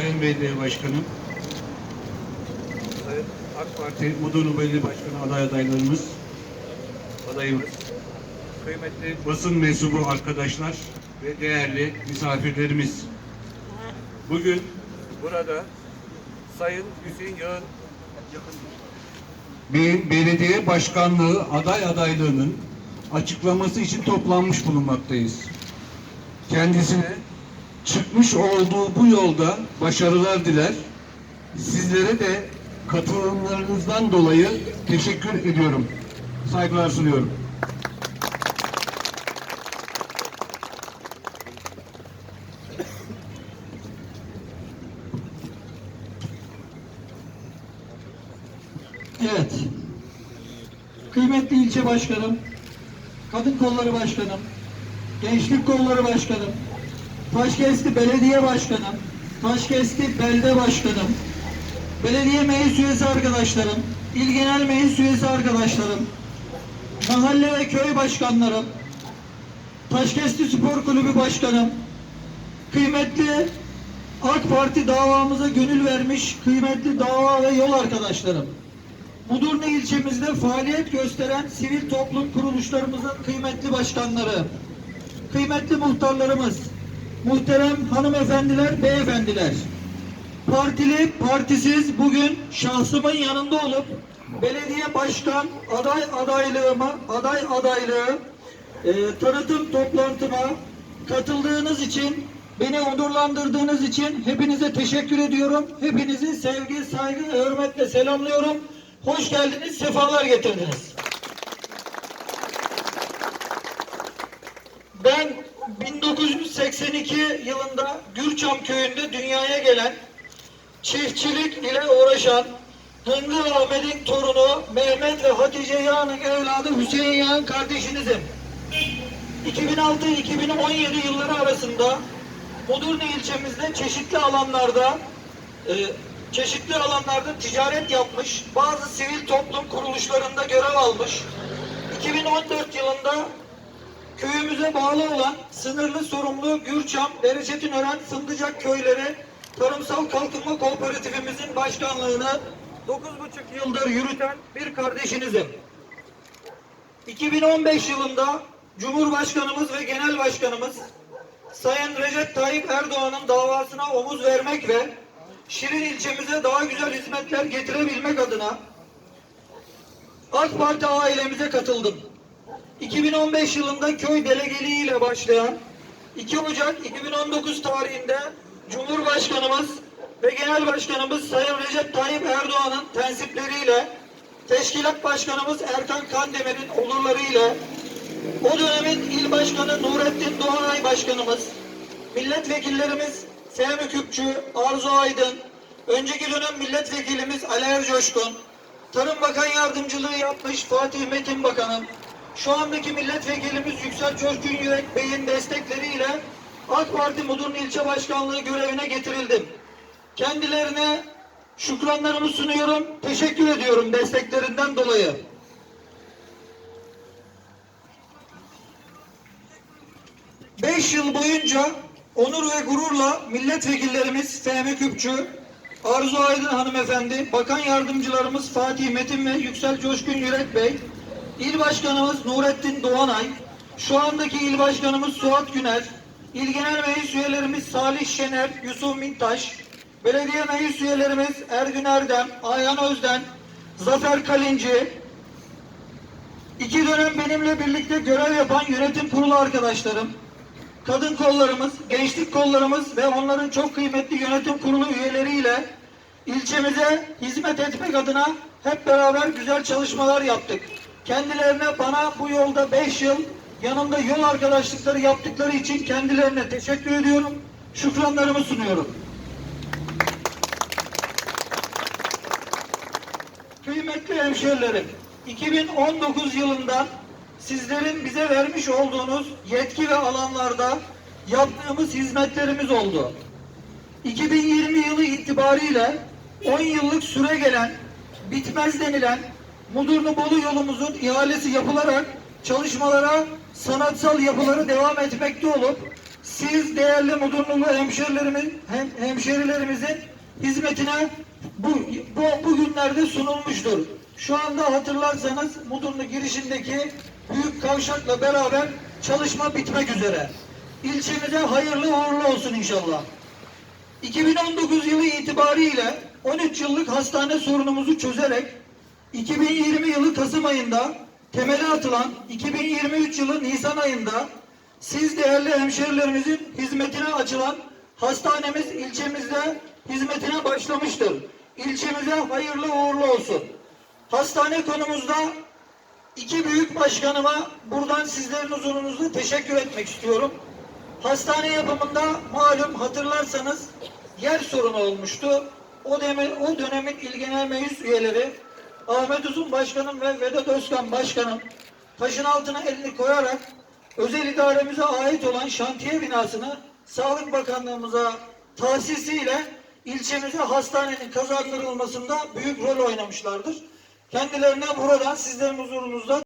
Sayın Belediye Başkanım, Sayın AK Parti Mudurnu Belediye Başkanı aday adaylarımız, adayımız, kıymetli basın mensubu arkadaşlar ve değerli misafirlerimiz. Bugün burada Sayın Hüseyin Yağın bir belediye başkanlığı aday adaylığının açıklaması için toplanmış bulunmaktayız. Kendisine çıkmış olduğu bu yolda başarılar diler. Sizlere de katılımlarınızdan dolayı teşekkür ediyorum. Saygılar sunuyorum. Evet. Kıymetli ilçe başkanım, kadın kolları başkanım, gençlik kolları başkanım, Taşkesti belediye başkanım, Taşkesti belde başkanım, belediye meclis üyesi arkadaşlarım, il genel meclis üyesi arkadaşlarım, mahalle ve köy başkanlarım, Taşkesti Spor Kulübü başkanım, kıymetli AK Parti davamıza gönül vermiş kıymetli dava ve yol arkadaşlarım. Mudurnu ilçemizde faaliyet gösteren sivil toplum kuruluşlarımızın kıymetli başkanları, kıymetli muhtarlarımız, muhterem hanımefendiler, beyefendiler, partili, partisiz bugün şahsımın yanında olup belediye başkan aday adaylığıma, aday adaylığı e, tanıtım toplantıma katıldığınız için, beni onurlandırdığınız için hepinize teşekkür ediyorum. Hepinizi sevgi, saygı, hürmetle selamlıyorum. Hoş geldiniz, sefalar getirdiniz. Ben 1982 yılında Gürçam köyünde dünyaya gelen çiftçilik ile uğraşan Hıngır Ahmet'in torunu Mehmet ve Hatice Yağ'ın evladı Hüseyin Yağ'ın kardeşinizim. 2006-2017 yılları arasında Mudurnu ilçemizde çeşitli alanlarda e, çeşitli alanlarda ticaret yapmış, bazı sivil toplum kuruluşlarında görev almış. 2014 yılında köyümüze bağlı olan sınırlı sorumlu Gürçam, Dereçetinören, Fındıcak köyleri Tarımsal Kalkınma Kooperatifimizin başkanlığını 9,5 yıldır yürüten bir kardeşinizim. 2015 yılında Cumhurbaşkanımız ve Genel Başkanımız Sayın Recep Tayyip Erdoğan'ın davasına omuz vermek ve Şirin ilçemize daha güzel hizmetler getirebilmek adına AK Parti ailemize katıldım. 2015 yılında köy delegeliği ile başlayan 2 Ocak 2019 tarihinde Cumhurbaşkanımız ve Genel Başkanımız Sayın Recep Tayyip Erdoğan'ın tensipleriyle Teşkilat Başkanımız Erkan Kandemir'in olurlarıyla o dönemin il başkanı Nurettin Doğanay Başkanımız, milletvekillerimiz Fehmi Küpçü, Arzu Aydın, önceki dönem milletvekilimiz Ali Ercoşkun, Tarım Bakan Yardımcılığı yapmış Fatih Metin Bakanım, şu andaki milletvekilimiz Yüksel Coşkun Yürek Bey'in destekleriyle AK Parti Mudurnu İlçe Başkanlığı görevine getirildim. Kendilerine şükranlarımı sunuyorum, teşekkür ediyorum desteklerinden dolayı. Beş yıl boyunca onur ve gururla milletvekillerimiz Fehmi Küpçü, Arzu Aydın hanımefendi, bakan yardımcılarımız Fatih Metin ve Yüksel Coşkun Yürek Bey, il başkanımız Nurettin Doğanay, şu andaki il başkanımız Suat Güner, il genel meclis üyelerimiz Salih Şener, Yusuf Mintaş, belediye meclis üyelerimiz Ergün Erdem, Ayhan Özden, Zafer Kalinci, iki dönem benimle birlikte görev yapan yönetim kurulu arkadaşlarım, kadın kollarımız, gençlik kollarımız ve onların çok kıymetli yönetim kurulu üyeleriyle ilçemize hizmet etmek adına hep beraber güzel çalışmalar yaptık. Kendilerine bana bu yolda 5 yıl yanımda yol arkadaşlıkları yaptıkları için kendilerine teşekkür ediyorum. Şükranlarımı sunuyorum. Kıymetli hemşerilerim, 2019 yılından sizlerin bize vermiş olduğunuz yetki ve alanlarda yaptığımız hizmetlerimiz oldu. 2020 yılı itibariyle 10 yıllık süre gelen, bitmez denilen Mudurnu Bolu yolumuzun ihalesi yapılarak çalışmalara sanatsal yapıları devam etmekte olup siz değerli Mudurnulu hemşerilerimiz, hem, hemşerilerimizin hizmetine bu, bu, bugünlerde sunulmuştur. Şu anda hatırlarsanız Mudurnu girişindeki büyük kavşakla beraber çalışma bitmek üzere. İlçemize hayırlı uğurlu olsun inşallah. 2019 yılı itibariyle 13 yıllık hastane sorunumuzu çözerek 2020 yılı Kasım ayında temeli atılan 2023 yılı Nisan ayında siz değerli hemşerilerimizin hizmetine açılan hastanemiz ilçemizde hizmetine başlamıştır. İlçemize hayırlı uğurlu olsun. Hastane konumuzda iki büyük başkanıma buradan sizlerin huzurunuzda teşekkür etmek istiyorum. Hastane yapımında malum hatırlarsanız yer sorunu olmuştu. O, deme, o dönemin ilgilenen meclis üyeleri Ahmet Uzun Başkanım ve Vedat Özkan Başkanım taşın altına elini koyarak özel idaremize ait olan şantiye binasını Sağlık Bakanlığımıza tahsisiyle ilçemize hastanenin kazandırılmasında büyük rol oynamışlardır. Kendilerine buradan sizlerin huzurunuzda